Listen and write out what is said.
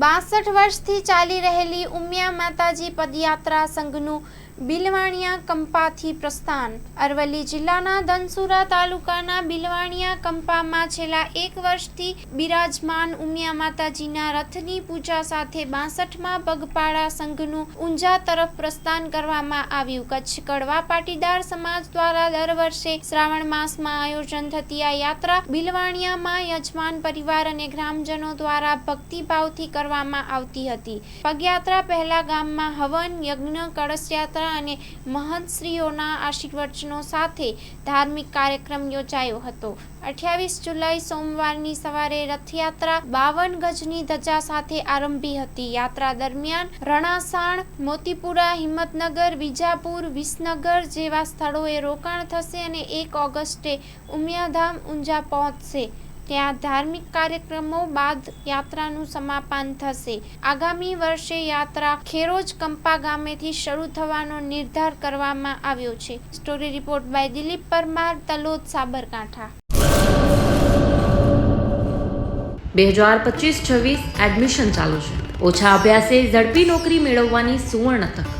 બાસઠ વર્ષથી ચાલી રહેલી ઉમિયા માતાજી પદયાત્રા સંઘનું બિલવાણિયા કંપાથી પ્રસ્થાન. અરવલ્લી જિલ્લાના ધનસુરા તાલુકાના બિલવાણિયા કંપામાં છેલ્લા એક વર્ષથી બિરાજમાન ઉમિયા માતાજીના રથની પૂજા સાથે બાસઠમાં પગપાળા સંઘનું ઊંઝા તરફ પ્રસ્થાન કરવામાં આવ્યું. કચ્છ કડવા પાટીદાર સમાજ દ્વારા દર વર્ષે શ્રાવણ માસમાં આયોજન થતી આ યાત્રા બિલવાણિયામાં યજમાન પરિવાર અને ગ્રામજનો દ્વારા ભક્તિભાવથી કરવામાં આવતી હતી. પગયાત્રા પહેલા ગામમાં હવન, યજ્ઞ કળશયાત્રા અને મહંતશ્રીઓના આશીર્વચનો સાથે ધાર્મિક કાર્યક્રમ યોજાયો હતો. અઠ્યાવીસ જુલાઈ સોમવારની સવારે રથયાત્રા બાવન ગજની ધજા સાથે આરંભી હતી. યાત્રા દરમિયાન રણાસાણ, મોતીપુરા, હિંમતનગર, વિજાપુર, વિસનગર જેવા સ્થળોએ રોકાણ થશે અને એક ઓગસ્ટે ઉમિયાધામ ઊંઝા પહોંચશે. ત્યાં ધાર્મિક કાર્યક્રમો બાદ યાત્રાનું સમાપન થશે. આગામી વર્ષે યાત્રા ખેરોજ કંપા ગામેથી શરૂ થવાનો નિર્ધાર કરવામાં આવ્યો છે. Story report by Dilip Parmar, Talod, Sabarkantha. બે હજાર પચીસ છવ્વીસ એડમિશન ચાલુ છે. ઓછા અભ્યાસે ઝડપી નોકરી મેળવવાની સુવર્ણ તક.